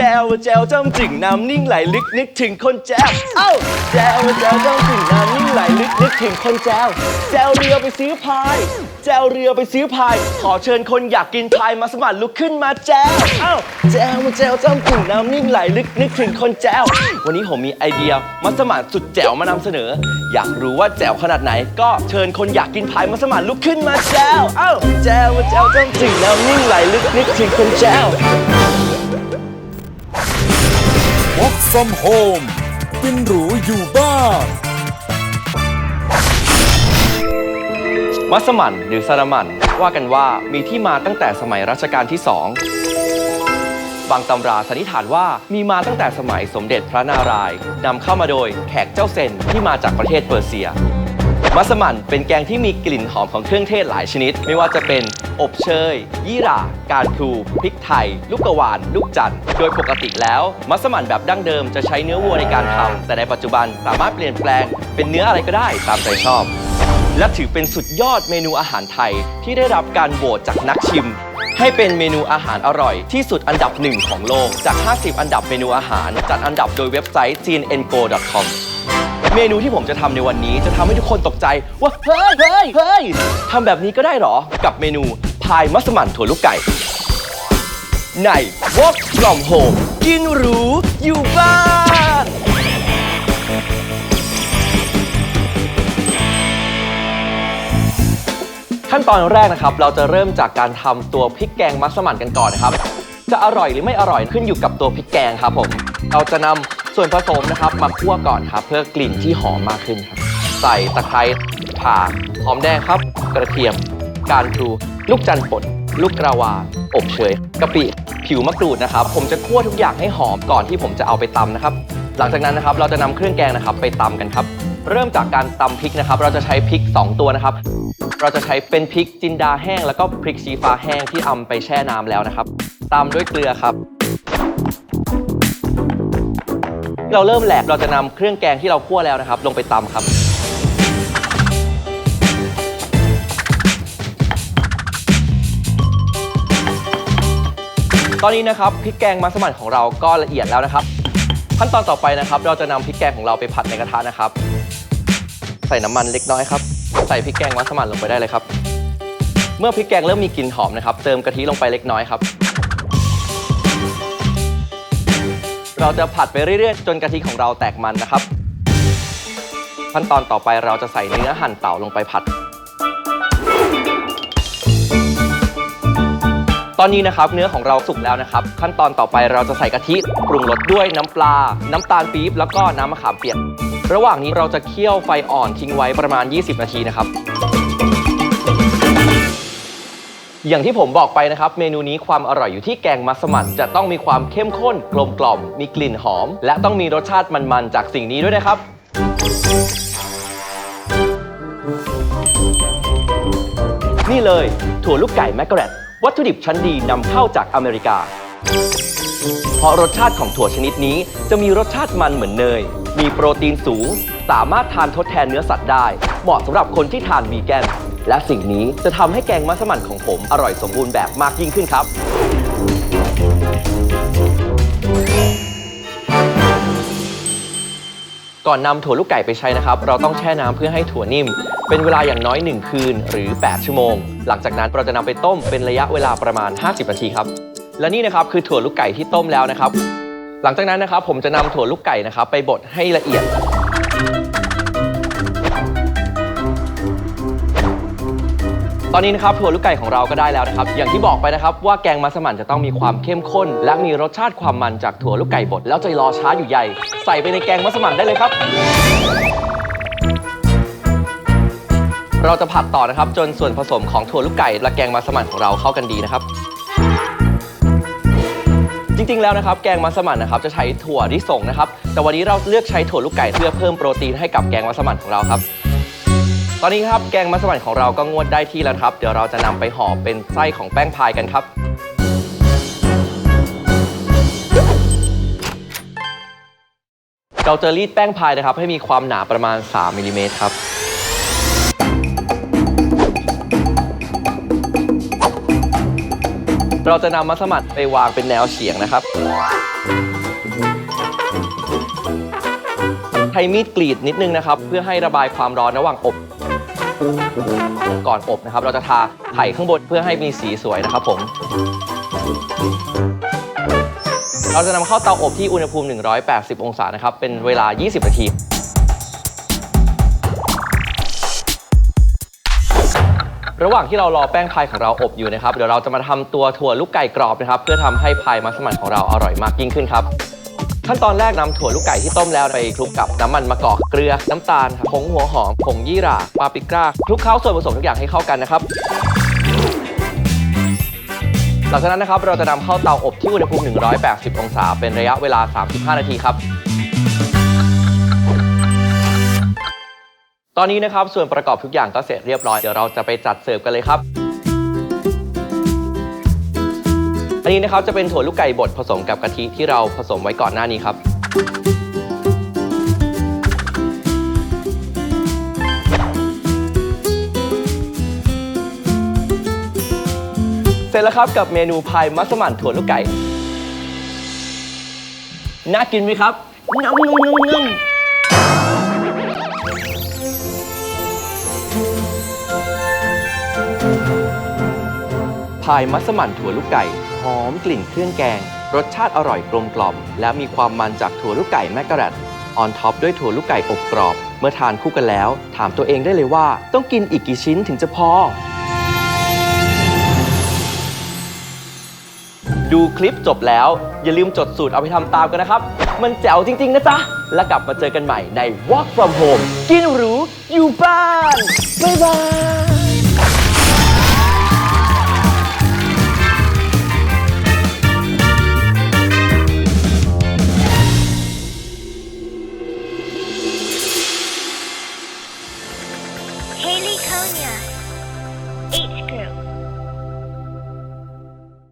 จวแจวจ้ำจึงน้ำนิ่งไหลลึกนึกถึงคนแจวเอ้าแจวแจวจ้ำจึงน้ำนิ่งไหลลึกนึกถึงคนแจวแจวเรือไปซื้อพาย แจวเรือไปซื้อพาย ขอเชิญคนอยากกินพายมาสมัครลุกขึ้นมาแจวเอ้าแจวแจวจ้ำจึงน้ำนิ่งไหลลึกนึกถึงคนแจววันนี้ผมมีไอเดียมาสมัครสุดแจ๋วมานำเสนอ อยากรู้ว่าแจ๋วขนาดไหน ก็เชิญคนอยากกินพายมาสมัครลุกขึ้นมาแจวเอ้าแจวแจวจ้ำจึงน้ำนิ่งไหลลึกนึกถึงคนแจว Work from home กินหรูอยู่บ้านมัสมั่นหรือซาลามัน ว่ากันว่ามีที่มาตั้งแต่สมัยรัชกาลที่สองบางตำราสันนิษฐานว่ามีมาตั้งแต่สมัยสมเด็จพระนารายณ์นำเข้ามาโดยแขกเจ้าเซนที่มาจากประเทศเปอร์เซีย มัสมั่นเป็นแกงที่มีกลิ่นหอมของเครื่องเทศหลายชนิด ไม่ว่าจะเป็นอบเชย ยี่หร่า การพลูพริกไทย ลูกกระวาน ลูกจันทร์โดยปกติแล้ว มัสมั่นแบบดั้งเดิมจะใช้เนื้อวัวในการทำแต่ในปัจจุบันสามารถเปลี่ยนแปลง เป็นเนื้ออะไรก็ได้ตามใจชอบ และถือเป็นสุดยอดเมนูอาหารไทยที่ได้รับการโหวตจากนักชิม ให้เป็นเมนูอาหารอร่อย ที่สุดอันดับหนึ่งของโลกจาก 50 อันดับเมนูอาหารจัดอันดับโดยเว็บไซต์ cnngo.com เมนูที่ผมจะทำในวันนี้จะทำให้ทุกคนตกใจว่าเฮ้ยเฮ้ยเฮ้ยทำแบบนี้ก็ได้เหรอ กับเมนูพายมัสมั่นถั่วลูกไก่ใน Walk from Home กินหรู อยู่บ้านขั้นตอนแรกนะครับ เราจะเริ่มจากการทำตัวพริกแกงมัสมั่นกันก่อนนะครับ จะอร่อยหรือไม่อร่อยขึ้นอยู่กับตัวพริกแกงครับผม เราจะนำ ส่วนผสมนะครับมาคั่วก่อนครับเพื่อกลิ่นที่หอมมากขึ้นครับ ใส่ตะไคร้ข่าหอมแดงครับ กระเทียม การพลูลูกจันทร์ป่นลูกกระวานอบเชยกะปิผิวมะกรูดนะครับ ผมจะคั่วทุกอย่างให้หอมก่อนที่ผมจะเอาไปตำนะครับ หลังจากนั้นนะครับเราจะนำเครื่องแกงนะครับไปตำกันครับ เริ่มจากการตำพริกนะครับ เราจะใช้พริก 2 ตัวนะครับ เราจะใช้เป็นพริกจินดาแห้ง แล้วก็พริกชี้ฟ้าแห้งที่อำไปแช่น้ำแล้วนะครับตามด้วยเกลือครับ เราเริ่มแหลกเราจะนำเครื่องแกงที่เราคั่วแล้วนะครับ ลงไปตำครับ ตอนนี้นะครับพริกแกงมัสมั่นของเราก็ละเอียดแล้วนะครับ ขั้นตอนต่อไปนะครับ เราจะนำพริกแกงของเราไปผัดในกระทะนะครับ ใส่น้ำมันเล็กน้อยครับใส่พริกแกงมัสมั่นลงไปได้เลยครับ เมื่อพริกแกงเริ่มมีกลิ่นหอมนะครับ เติมกะทิลงไปเล็กน้อยครับ เราจะผัดไปเรื่อยๆ จนกะทิของเราแตกมันนะครับ ขั้นตอนต่อไปเราจะใส่เนื้อหั่นเต่าลงไปผัด ตอนนี้นะครับเนื้อของเราสุกแล้วนะครับ ขั้นตอนต่อไปเราจะใส่กะทิปรุงรสด้วยน้ำปลา น้ำตาลปี๊บแล้วก็น้ำมะขามเปียก ระหว่างนี้เราจะเคี่ยวไฟอ่อนทิ้งไว้ประมาณ 20 นาทีนะครับ อย่างที่ผมบอกไปนะครับ เมนูนี้ความอร่อยอยู่ที่แกงมัสมั่นจะต้องมีความเข้มข้นกลมกล่อม มีกลิ่นหอม และต้องมีรสชาติมันๆจากสิ่งนี้ด้วยนะครับ นี่เลยถั่วลูกไก่แมกกะแรตวัตถุดิบชั้นดีนำเข้าจากอเมริกา เพราะรสชาติของถั่วชนิดนี้จะมีรสชาติมันเหมือนเนย มีโปรตีนสูง สามารถทานทดแทนเนื้อสัตว์ได้ เหมาะสำหรับคนที่ทานวีแกน และสิ่งนี้จะทำให้แกงมัสมั่นของผมอร่อยสมบูรณ์แบบมากยิ่งขึ้นครับ ก่อนนำถั่วลูกไก่ไปใช้นะครับ เราต้องแช่น้ำเพื่อให้ถั่วนิ่ม เป็นเวลาอย่างน้อย 1 คืนหรือ 8 ชั่วโมง หลังจากนั้นเราจะนำไปต้มเป็นระยะเวลาประมาณ 50 นาทีครับ และนี่นะครับคือถั่วลูกไก่ที่ต้มแล้วนะครับ หลังจากนั้นนะครับผมจะนำถั่วลูกไก่นะครับไปบดให้ละเอียด ตอนนี้นะครับถั่วลูกไก่ของเราก็ได้แล้วนะครับ อย่างที่บอกไปนะครับว่าแกงมัสมั่นจะต้องมีความเข้มข้น และมีรสชาติความมันจากถั่วลูกไก่บดแล้วจะรอช้าอยู่ใหญ่ ใส่ไปในแกงมัสมั่นได้เลยครับ เราจะผัดต่อนะครับ จนส่วนผสมของถั่วลูกไก่และแกงมัสมั่นของเราเข้ากันดีนะครับจริงๆ แล้วนะครับแกงมัสมั่นนะครับจะใช้ถั่วลิสงนะครับ แต่วันนี้เราเลือกใช้ถั่วลูกไก่เพื่อเพิ่มโปรตีนให้กับแกงมัสมั่นของเราครับ ตอนนี้ครับแกงมัสมั่นของเราก็งวดได้ที่แล้วครับ เดี๋ยวเราจะนำไปห่อเป็นไส้ของแป้งพายกันครับ เราจะรีดแป้งพายนะครับ ให้มีความหนาประมาณ 3มิลลิเมตรครับเราจะนำมัสมั่นไปวางเป็นแนวเฉียงนะครับใช้มีดกรีดนิดนึงนะครับ เพื่อให้ระบายความร้อนระหว่างอบ ก่อนอบนะครับ เราจะทาไข่ข้างบนเพื่อให้มีสีสวยนะครับผม เราจะนำเข้าเตาอบที่อุณหภูมิ 180 องศานะครับ เป็นเวลา 20 นาทีระหว่างที่เรารอแป้งพายของเราอบอยู่นะครับ เดี๋ยวเราจะมาทำตัวถั่วลูกไก่กรอบนะครับ เพื่อทำให้พายมัสมั่นของเราอร่อยมากยิ่งขึ้นครับ ขั้นตอนแรกนำถั่วลูกไก่ที่ต้มแล้วไปคลุกกับน้ำมันมะกอกเกลือน้ำตาลผงหัวหอมผงยี่หร่าปาปริก้าคลุกเคล้าส่วนผสมทุกอย่างให้เข้ากันนะครับหลังจากนั้นนะครับเราจะนำเข้าเตาอบที่อุณหภูมิ 180 องศา เป็นระยะเวลา 35 นาทีครับ ตอนนี้นะครับส่วนประกอบทุกอย่างก็เสร็จเรียบร้อย เดี๋ยวเราจะไปจัดเสิร์ฟกันเลยครับ นนี้นะครับจะเป็นถั่วลูกไก่บดผสมกับกะทิที่เราผสมไว้ก่อนหน้านี้ครับ เสร็จแล้วครับกับเมนูพายมัสมั่นถั่วลูกไก่ น่ากินไหมครับงำงำงำงำพายมัสมั่นถั่วลูกไก่ หอมกลิ่นเครื่องแกง รสชาติอร่อยกลมกล่อม และมีความมันจากถั่วลูกไก่แมกกะแรตออนท็อปด้วยถั่วลูกไก่อบกรอบ เมื่อทานคู่กันแล้ว ถามตัวเองได้เลยว่า ต้องกินอีกกี่ชิ้นถึงจะพอ ดูคลิปจบแล้ว อย่าลืมจดสูตรเอาไปทำตามกันนะครับ มันแจ๋วจริง ๆ นะจ๊ะ แล้วกลับมาเจอกันใหม่ใน Walk from Home กินหรูอยู่บ้าน บ๊ายบาย